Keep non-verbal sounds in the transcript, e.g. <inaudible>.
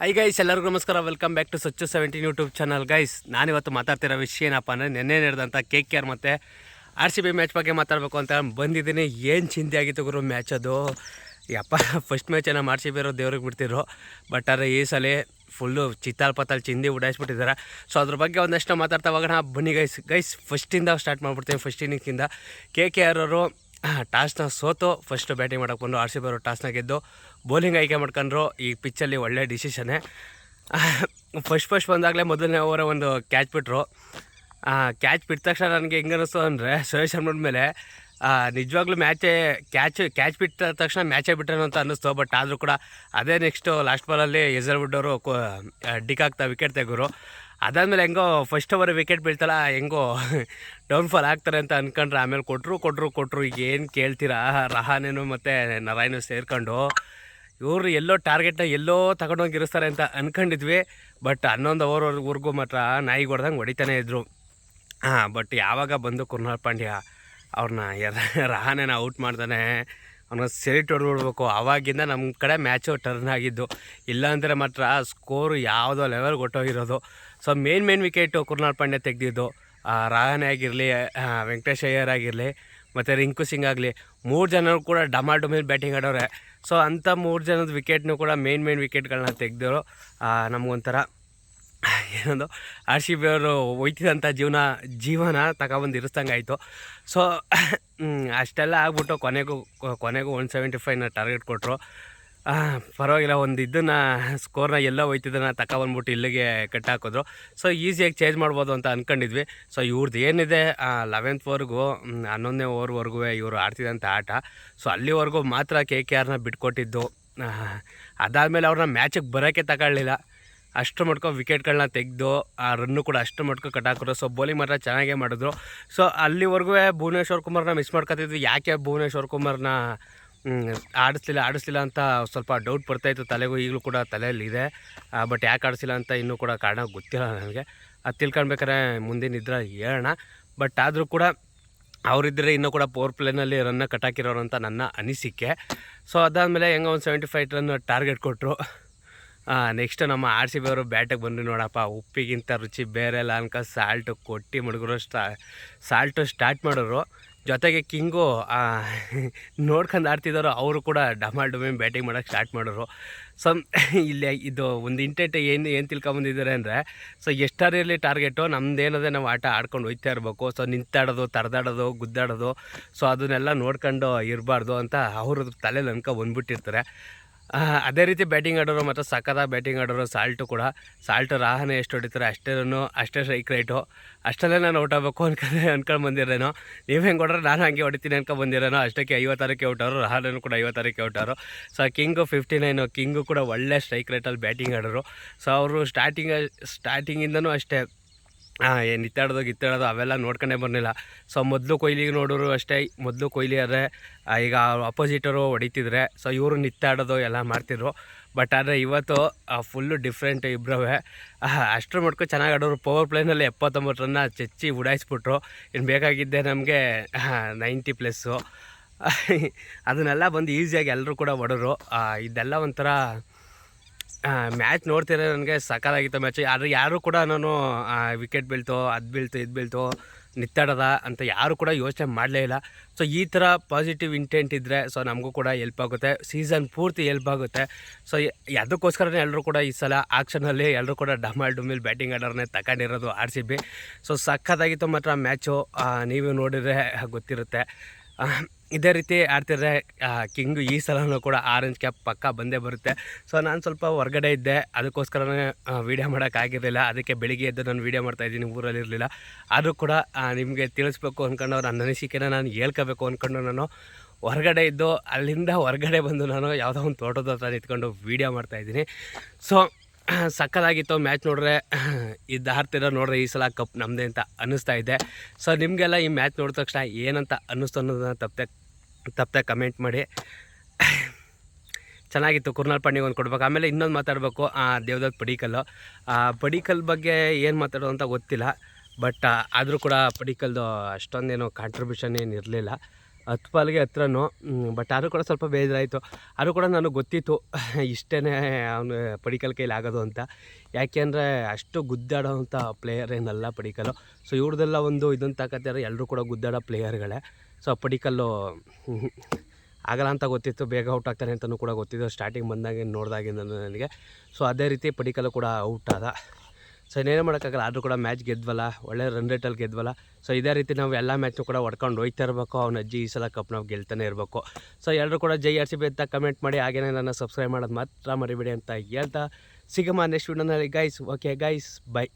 High guys ಎಲ್ಲರಿಗೂ ನಮಸ್ಕಾರ. Welcome back to Swachh seventeen YouTube channel guys ನಾನಿವತ್ತು ಮಾತಾಡ್ತಿರೋ ವಿಷಯ ಏನಪ್ಪ ಅಂದರೆ ನಿನ್ನೆ ನಡೆದಂಥ ಕೆ ಕೆ ಆರ್ ಮತ್ತು ಆರ್ ಸಿ ಬಿ ಮ್ಯಾಚ್ ಬಗ್ಗೆ ಮಾತಾಡಬೇಕು ಅಂತ ಬಂದಿದ್ದೀನಿ. ಏನು ಚಿಂತೆ ಆಗಿತ್ತು ಗುರು ಮ್ಯಾಚ್ ಅದು? ಯಪ್ಪ ಫಸ್ಟ್ ಮ್ಯಾಚ್ ಏನೋ ಆರ್ ಸಿ ಬಿ ದೇವ್ರಿಗೆ ಬಿಡ್ತಿದ್ರು. ಬಟ್ ಆದರೆ ಈ ಸಲ ಫುಲ್ಲು ಚಿತ್ತಾಲ್ ಪತ್ತಾಲ್ ಚಿಂದಿ ಉಡಾಯಿಸ್ಬಿಟ್ಟಿದ್ದಾರೆ. ಸೊ ಅದ್ರ ಬಗ್ಗೆ ಒಂದಷ್ಟು ಮಾತಾಡ್ತಾ ಹೋಗೋಣ. ಬನ್ನಿ ಗೈಸ್ ಗೈಸ್ ಫಸ್ಟಿಂದ ಸ್ಟಾರ್ಟ್ ಮಾಡ್ಬಿಡ್ತೀನಿ. ಫಸ್ಟ್ ಇನ್ನಿಂಗ್ಸಿಂದ ಕೆ ಕೆ ಆರ್ ಅವರು <clears throat> ಟಾಸ್ನ ಸೋತು. ಫಸ್ಟ್ ಬ್ಯಾಟಿಂಗ್ ಮಾಡಕ್ಕೆ ಬಂದು ಆರ್ ಸಿ ಬಿ ಅವರು ಟಾಸ್ನ ಗೆದ್ದು. ಬೌಲಿಂಗ್ ಆಯ್ಕೆ ಮಾಡ್ಕೊಂಡ್ರು. ಈ ಪಿಚ್ಚಲ್ಲಿ ಒಳ್ಳೆ ಡಿಸಿಷನೇ ಫಸ್ಟ್ ಫಸ್ಟ್ ಬಂದಾಗಲೇ ಮೊದಲನೇ ಓವರ ಒಂದು ಕ್ಯಾಚ್ ಬಿಟ್ರು. ಕ್ಯಾಚ್ ಬಿಟ್ಟ ತಕ್ಷಣ ನನಗೆ ಹೆಂಗೆ ಅನ್ನಿಸ್ತು ಅಂದರೆ ಸುರೇಶ್ ಶರ್ಮನ ಮೇಲೆ ನಿಜವಾಗ್ಲೂ ಮ್ಯಾಚೇ ಕ್ಯಾಚ್ ಕ್ಯಾಚ್ ಬಿಟ್ಟ ತಕ್ಷಣ ಮ್ಯಾಚೇ ಬಿಟ್ಟನು ಅಂತ ಅನ್ನಿಸ್ತು ಬಟ್ ಆದರೂ ಕೂಡ ಅದೇ ನೆಕ್ಸ್ಟು ಲಾಸ್ಟ್ ಬಾಲಲ್ಲಿ ಎಸರ್ವುಡ್ ಅವರು ಆಗ್ತಾ ವಿಕೆಟ್ ತೆಗೆದ್ರು. ಅದಾದಮೇಲೆ ಹೆಂಗೋ ಫಸ್ಟ್ ಓವರ್ ವಿಕೆಟ್ ಬೀಳ್ತಲ್ಲ, ಹೆಂಗೋ <laughs> ಡೌನ್ಫಾಲ್ ಆಗ್ತಾರೆ ಅಂತ ಅನ್ಕೊಂಡ್ರೆ ಆಮೇಲೆ ಕೊಟ್ಟರು ಕೊಟ್ಟರು ಕೊಟ್ಟರು ಈಗ ಏನು ಕೇಳ್ತೀರಾ? ರಹಾನೇನು ಮತ್ತು ನಾರಾಯಣ ಸೇರ್ಕೊಂಡು ಇವರು ಎಲ್ಲೋ ಟಾರ್ಗೆಟ್ನ ಎಲ್ಲೋ ತಗೊಂಡೋಗಿ ಇರಿಸ್ತಾರೆ ಅಂತ ಅನ್ಕೊಂಡಿದ್ವಿ. ಬಟ್ ಹನ್ನೊಂದು ಓವರ್ವರೆಗೂ ಮಾತ್ರ ನಾಯಿ ಹೊಡೆದಂಗೆ ಹೊಡಿತಾನೆ ಇದ್ದರು ಹಾಂ ಬಟ್ ಯಾವಾಗ ಬಂದು ಕುರ್ನಾಳ್ ಪಾಂಡ್ಯ ಅವ್ರನ್ನ <laughs> ರಹಾನೇನ ಔಟ್ ಮಾಡ್ತಾನೆ ಅವನ ಸೆಲೆಕ್ಟ್ ಹೊಡ್ಬಿಡ್ಬೇಕು ಆವಾಗಿಂದ ನಮ್ಮ ಕಡೆ ಮ್ಯಾಚು ಟರ್ನ್ ಆಗಿದ್ದು. ಇಲ್ಲಾಂದರೆ ಮಾತ್ರ ಸ್ಕೋರು ಯಾವುದೋ level ಕೊಟ್ಟೋಗಿರೋದು. So main main wicket Krunal Pandya ತೆಗೆದಿದ್ದು. Rahane ಆಗಿರಲಿ ವೆಂಕಟೇಶ್ ಅಯ್ಯರ್ ಆಗಿರಲಿ, ಮತ್ತು ರಿಂಕು ಸಿಂಗ್ ಆಗಲಿ, ಮೂರು ಜನರು ಕೂಡ ಡಮಾಲ್ ಮೇಲೆ ಬ್ಯಾಟಿಂಗ್ ಆಡೋರೆ. ಸೊ ಅಂಥ ಮೂರು ಜನದ ವಿಕೆಟ್ನೂ ಕೂಡ ಮೇನ್ ಮೇನ್ ವಿಕೆಟ್ಗಳನ್ನ ತೆಗೆದ್ರು ನಮಗೊಂಥರ <laughs> ಏನೊಂದು? ಆರ್ ಸಿ ಬಿ ಅವರು ಒಯ್ತಿದಂಥ ಜೀವನ ಜೀವನ ತಗೊಬಂದು ಇರಿಸ್ದಂಗೆ ಆಯಿತು ಸೊ <coughs> ಅಷ್ಟೆಲ್ಲ ಆಗ್ಬಿಟ್ಟು ಕೊನೆಗೂ ಕೊನೆಗೂ ಒನ್ ಸೆವೆಂಟಿ ಫೈವ್ನ ಟಾರ್ಗೆಟ್ ಕೊಟ್ಟರು ಪರವಾಗಿಲ್ಲ ಒಂದು ಇದನ್ನು ಸ್ಕೋರ್ನ ಎಲ್ಲ ಹೋಯ್ತಿದ್ದನ್ನ ತಗೊಬಂದ್ಬಿಟ್ಟು ಇಲ್ಲಿಗೆ ಕಟ್ಟಾಕಿದ್ರು. ಸೊ ಈಸಿಯಾಗಿ ಚೇಂಜ್ ಮಾಡ್ಬೋದು ಅಂತ ಅಂದ್ಕೊಂಡಿದ್ವಿ ಸೊ ಇವ್ರದ್ದು ಏನಿದೆ ಲೆವೆಂತ್ವರೆಗೂ ಹನ್ನೊಂದನೇ ಓವರ್ವರೆಗೂ ಇವರು ಆಡ್ತಿದ್ದಂಥ ಆಟ. ಸೊ ಅಲ್ಲಿವರೆಗೂ ಮಾತ್ರ ಕೆ ಕೆ ಆರ್ನ ಬಿಟ್ಕೊಟ್ಟಿದ್ದು. ಅದಾದಮೇಲೆ ಅವ್ರನ್ನ ಮ್ಯಾಚಿಗೆ ಬರೋಕ್ಕೆ ತಗೊಳ್ಳಿಲ್ಲ. ಅಷ್ಟು ಮಟ್ಕ ವಿಕೆಟ್ಗಳನ್ನ ತೆಗೆದು, ಆ ರನ್ನು ಕೂಡ ಅಷ್ಟು ಮಟ್ಕೊ ಕಟ್ಟಾಕಿದ್ರು ಸೊ ಬೌಲಿಂಗ್ ಮಾತ್ರ ಚೆನ್ನಾಗೇ ಮಾಡಿದ್ರು. ಸೊ ಅಲ್ಲಿವರೆಗೂ ಭುವನೇಶ್ವರ್ ಕುಮಾರ್ನ ಮಿಸ್ ಮಾಡ್ಕೊತಿದ್ವಿ. ಯಾಕೆ ಭುವನೇಶ್ವರ್ ಕುಮಾರ್ನ ಆಡಿಸ್ಲಿಲ್ಲ ಆಡಿಸ್ಲಿಲ್ಲ ಅಂತ ಸ್ವಲ್ಪ ಡೌಟ್ ಬರ್ತಾಯಿತ್ತು ತಲೆಗೂ ಈಗಲೂ ಕೂಡ ತಲೆಯಲ್ಲಿದೆ ಬಟ್ ಯಾಕೆ ಆಡಿಸಿಲ್ಲ ಅಂತ ಇನ್ನೂ ಕೂಡ ಕಾರಣ ಗೊತ್ತಿಲ್ಲ ನನಗೆ. ಅದು ತಿಳ್ಕೊಳ್ಬೇಕಾದ್ರೆ ಮುಂದಿನ ಇದ್ರೆ ಹೇಳೋಣ. ಬಟ್ ಆದರೂ ಕೂಡ ಅವರಿದ್ದರೆ ಇನ್ನೂ ಕೂಡ ಪವರ್ ಪ್ಲೇನಲ್ಲಿ ರನ್ನ ಕಟ್ಟಾಕಿರೋರು ಅಂತ ನನ್ನ ಅನಿಸಿಕೆ. ಸೊ ಅದಾದಮೇಲೆ ಹೆಂಗೆ ಒಂದು ಸೆವೆಂಟಿ ಫೈವ್ ರನ್ ಟಾರ್ಗೆಟ್ ಕೊಟ್ಟರು ನೆಕ್ಸ್ಟ್ ನಮ್ಮ ಆರ್ ಸಿ ಬಿ ಅವರು ಬ್ಯಾಟಿಗೆ ಬಂದ್ರಿ ನೋಡಪ್ಪ, ಉಪ್ಪಿಗಿಂತ ರುಚಿ ಬೇರೆ ಇಲ್ಲ ಅನ್ಕ ಸಾಲ್ಟು ಕೊಟ್ಟು ಮಡಗರು ಸ್ಟಾ ಸಾಲ್ಟು ಸ್ಟಾರ್ಟ್ ಮಾಡೋರು. ಜೊತೆಗೆ ಕಿಂಗು ನೋಡ್ಕೊಂಡು ಆಡ್ತಿದ್ದಾರೋ ಅವರು ಕೂಡ ಡಮಾಲ್ ಡುಮೆ ಬ್ಯಾಟಿಂಗ್ ಮಾಡೋಕ್ಕೆ ಸ್ಟಾರ್ಟ್ ಮಾಡೋರು. ಸೊ ಇಲ್ಲಿ ಇದು ಒಂದು ಇಂಟೆಂಟ್ ಏನು ಏನು ತಿಳ್ಕೊಂಬಂದಿದ್ದಾರೆ ಅಂದರೆ ಸೊ ಎಷ್ಟಾರಿರಲಿ ಟಾರ್ಗೆಟು ನಮ್ಮದೇನದೇ ನಾವು ಆಟ ಆಡ್ಕೊಂಡು ಹೋಗ್ತಾ ಇರಬೇಕು. ಸೊ ನಿಂತಾಡೋದು, ತರದಾಡೋದು, ಗುದ್ದಾಡೋದು. ಸೊ ಅದನ್ನೆಲ್ಲ ನೋಡ್ಕೊಂಡು ಇರಬಾರ್ದು ಅಂತ ಅವರು ತಲೆಯಲ್ಲಿ ಅನ್ಕೊ ಬಂದ್ಬಿಟ್ಟಿರ್ತಾರೆ. ಅದೇ ರೀತಿ ಬ್ಯಾಟಿಂಗ್ ಆಡೋರು ಮತ್ತು ಸಖತ್ತಾಗಿ ಬ್ಯಾಟಿಂಗ್ ಆಡೋರು ಸಾಲ್ಟು ಕೂಡ. ಸಾಲ್ಟು ರಾಹನೆ ಎಷ್ಟು ಹೊಡಿತಾರೆ ಅಷ್ಟೇ ಅಷ್ಟೇ ಸ್ಟ್ರೈಕ್ ರೇಟು ಅಷ್ಟಲ್ಲೇ ನಾನು ಔಟ್ ಆಗಬೇಕು ಅನ್ಕೊಂಡು ಅನ್ಕೊಂಡು ಬಂದಿರೇನೋ. ನೀವು ಹೆಂಗೆ ಹೊಡ್ರೆ ನಾನು ಹಂಗೆ ಹೊಡಿತೀನಿ ಅನ್ಕೊಂಡು ಬಂದಿರೋನೋ. ಅಷ್ಟಕ್ಕೆ ಐವತ್ತಾರಕ್ಕೆ ಔಟ್ ಅವರು ರಾಹನೂ ಕೂಡ ಐವತ್ತಾರಕ್ಕೆ ಔಟ್ ಅವರು so king fifty nine king ಕೂಡ ಒಳ್ಳೆ ಸ್ಟ್ರೈಕ್ ರೇಟಲ್ಲಿ ಬ್ಯಾಟಿಂಗ್ ಆಡೋರು. ಸೊ ಅವರು ಸ್ಟಾರ್ಟಿಂಗ್ ಸ್ಟಾರ್ಟಿಂಗಿಂದನೂ ಅಷ್ಟೇ. ಏನು ಇತ್ತಾಡೋದು ಗಿತ್ತಾಡೋದು ಅವೆಲ್ಲ ನೋಡ್ಕೊಂಡೇ ಬರಲಿಲ್ಲ. ಸೊ ಮೊದಲು ಕೊಹ್ಲಿಗೆ ನೋಡೋರು ಅಷ್ಟೇ, ಮೊದಲು ಕೊಹ್ಲಿ ಆದರೆ ಈಗ ಅಪೋಸಿಟರು ಹೊಡಿತಿದ್ರೆ ಸೊ ಇವರು ನಿತ್ತಾಡೋದು ಎಲ್ಲ ಮಾಡ್ತಿದ್ರು. ಬಟ್ ಆದರೆ ಇವತ್ತು ಫುಲ್ಲು ಡಿಫ್ರೆಂಟ್ ಇಬ್ಬರವೇ ಅಷ್ಟರ ಮಟ್ಕು ಚೆನ್ನಾಗಿ ಆಡೋರು ಪವರ್ ಪ್ಲೇನಲ್ಲಿ ಎಪ್ಪತ್ತೊಂಬತ್ತು ರನ್ನ ಚಚ್ಚಿ ಉಡಾಯಿಸ್ಬಿಟ್ರು. ಇನ್ನು ಬೇಕಾಗಿದ್ದೆ ನಮಗೆ ನೈಂಟಿ ಪ್ಲಸ್ಸು <laughs> ಅದನ್ನೆಲ್ಲ ಬಂದು ಈಸಿಯಾಗಿ ಎಲ್ಲರೂ ಕೂಡ ಹೊಡೋರು. ಇದೆಲ್ಲ ಒಂಥರ ಮ್ಯಾಚ್ ನೋಡ್ತಿರೋ ನನಗೆ ಸಕಾಲಾಗಿತ್ತು ಮ್ಯಾಚ್ ಆದರೆ ಯಾರು ಕೂಡ ನಾನು ವಿಕೆಟ್ ಬೀಳ್ತು, ಅದು ಬೀಳ್ತು, ಇದು ಬೀಳ್ತು, ನಿತ್ತಾಡದ ಅಂತ ಯಾರು ಕೂಡ ಯೋಚನೆ ಮಾಡಲೇ ಇಲ್ಲ. ಸೊ ಈ ಥರ ಪಾಸಿಟಿವ್ ಇಂಟೆಂಟ್ ಇದ್ದರೆ ಸೊ ನಮಗೂ ಕೂಡ ಎಲ್ಪ್ ಆಗುತ್ತೆ. ಸೀಸನ್ ಪೂರ್ತಿ ಎಲ್ಪ್ ಆಗುತ್ತೆ. ಸೊ ಅದಕ್ಕೋಸ್ಕರನೇ ಎಲ್ಲರೂ ಕೂಡ ಈ ಸಲ ಆಕ್ಷನಲ್ಲಿ ಎಲ್ಲರೂ ಕೂಡ ಡಮಾಲ್ ಡುಮಿಲ್ ಬ್ಯಾಟಿಂಗ್ ಆರ್ಡರ್ನೇ ತಗೊಂಡಿರೋದು ಆರ್ ಸಿ ಬಿ ಸೊ ಸಖತ್ತಾಗಿತ್ತು ಮಾತ್ರ ಮ್ಯಾಚು ನೀವು ನೋಡಿದರೆ ಗೊತ್ತಿರುತ್ತೆ. ಇದೇ ರೀತಿ ಆಡ್ತಿದ್ರೆ ಕಿಂಗು ಈ ಸಲನೂ ಕೂಡ ಆರೆಂಜ್ ಕ್ಯಾಪ್ ಪಕ್ಕ ಬಂದೇ ಬರುತ್ತೆ. ಸೊ, ನಾನು ಸ್ವಲ್ಪ ಹೊರಗಡೆ ಇದ್ದೆ. ಅದಕ್ಕೋಸ್ಕರನೇ ವೀಡಿಯೋ ಮಾಡೋಕ್ಕಾಗಿರಲಿಲ್ಲ ಅದಕ್ಕೆ ಬೆಳಿಗ್ಗೆ ಎದ್ದು ನಾನು ವೀಡಿಯೋ ಮಾಡ್ತಾಯಿದ್ದೀನಿ ಊರಲ್ಲಿರಲಿಲ್ಲ ಆದರೂ ಕೂಡ ನಿಮಗೆ ತಿಳಿಸ್ಬೇಕು ಅಂದ್ಕೊಂಡು ನನ್ನ ಅನಿಸಿಕೆನ ನಾನು ಹೇಳ್ಕೋಬೇಕು ಅಂದ್ಕೊಂಡು ನಾನು. ಹೊರಗಡೆ ಇದ್ದು, ಅಲ್ಲಿಂದ ಹೊರಗಡೆ ಬಂದು ನಾನು ಯಾವುದೋ ಒಂದು ತೋಟದ ಹತ್ರ ನಿಂತ್ಕೊಂಡು ವೀಡಿಯೋ ಮಾಡ್ತಾಯಿದ್ದೀನಿ ಸೊ, ಸಕ್ಕದಾಗಿತ್ತು ಮ್ಯಾಚ್ ನೋಡಿದ್ರೆ ಇದು ಆರ್ತಿರೋ ನೋಡ್ರೆ ಈ ಸಲ ಕಪ್ ನಮ್ಮದೇ ಅಂತ ಅನ್ನಿಸ್ತಾ ಇದೆ. ಸೊ, ನಿಮಗೆಲ್ಲ ಈ ಮ್ಯಾಚ್ ನೋಡಿದ ತಕ್ಷಣ ಏನಂತ ಅನ್ನಿಸ್ತು ಅನ್ನೋದನ್ನ ತಪ್ಪದೆ ತಪ್ಪದೆ ಕಮೆಂಟ್ ಮಾಡಿ. ಚೆನ್ನಾಗಿತ್ತು ಕುರ್ನಾಳ್ ಪಾಂಡಿಗೆ ಒಂದು ಕೊಡ್ಬೇಕು. ಆಮೇಲೆ ಇನ್ನೊಂದು ಮಾತಾಡಬೇಕು. ದೇವದತ್ ಪಡಿಕಲ್ಲು ಪಡಿಕಲ್ ಬಗ್ಗೆ ಏನು ಮಾತಾಡೋದು ಅಂತ ಗೊತ್ತಿಲ್ಲ. ಬಟ್ ಆದರೂ ಕೂಡ ಪಡಿಕಲ್ದು ಅಷ್ಟೊಂದೇನು ಕಾಂಟ್ರಿಬ್ಯೂಷನ್ ಏನು ಇರಲಿಲ್ಲ. ಹತ್ತು ಪಾಲ್ಗೆ ಹತ್ರನೂ ಬಟ್ ಆದರೂ ಕೂಡ ಸ್ವಲ್ಪ ಬೇಜಾರಾಯಿತು. ಆದರೂ ಕೂಡ ನನಗೆ ಗೊತ್ತಿತ್ತು <laughs> ಇಷ್ಟೇ ಅವನು ಪಡಿಕಲ್ ಕೈಲಿ ಆಗೋದು ಅಂತ. ಯಾಕೆಂದರೆ ಅಷ್ಟು ಗುದ್ದಾಡೋವಂಥ ಪ್ಲೇಯರ್ ಏನಲ್ಲ ಪಡಿಕಲ್ಲು ಸೊ ಇವ್ರದ್ದೆಲ್ಲ ಒಂದು ಇದನ್ನು ತಾಕತ್ತಾರೆ ಎಲ್ಲರೂ ಕೂಡ ಗುದ್ದಾಡೋ ಪ್ಲೇಯರ್ಗಳೇ ಸೊ ಪಡಿಕಲ್ಲು ಆಗಲ್ಲ ಅಂತ ಗೊತ್ತಿತ್ತು, ಬೇಗ ಔಟ್ ಆಗ್ತಾನೆ ಅಂತಲೂ ಕೂಡ ಗೊತ್ತಿತ್ತು. ಸ್ಟಾರ್ಟಿಂಗ್ ಬಂದಾಗ ನೋಡಿದಾಗಿಂದ ನನಗೆ. ಸೊ ಅದೇ ರೀತಿ ಪಡಿಕಲ್ಲು ಕೂಡ ಔಟ್ ಆದ. ಸೊ ಇನ್ನೇನು ಮಾಡೋಕ್ಕಾಗಲ್ಲ, ಆದರೂ ಕೂಡ ಮ್ಯಾಚ್ ಗೆದ್ವಲ್ಲ, ಒಳ್ಳೆ ರನ್ ರೇಟಲ್ಲಿ ಗೆದ್ವಲ್ಲ. ಸೊ ಇದೇ ರೀತಿ ನಾವು ಎಲ್ಲ ಮ್ಯಾಚ್ನು ಕೂಡ ಹೊಡ್ಕೊಂಡು ಹೋಗ್ತಾ ಇರಬೇಕು. ಅವ್ನ ಅಜ್ಜಿ ಈ ಸಲ ಕಪ್ ನಾವು ಗೆಲ್ತಾನೆ ಇರಬೇಕು. ಸೊ ಎಲ್ಲರೂ ಕೂಡ ಜೈ ಆರ್ ಸಿ ಬಿ ಅಂತ ಕಮೆಂಟ್ ಮಾಡಿ, ಹಾಗೇನೇ ನನ್ನ ಸಬ್ಸ್ಕ್ರೈಬ್ ಮಾಡೋದು ಮಾತ್ರ ಮರಿಬೇಡಿ ಅಂತ ಹೇಳ್ತಾ, ಸಿಗಮ್ಮ ನೆಕ್ಸ್ಟ್ ವಿಡಿಯೋನಲ್ಲಿ ಗೈಸ್ ಓಕೆ ಗೈಸ್ ಬೈ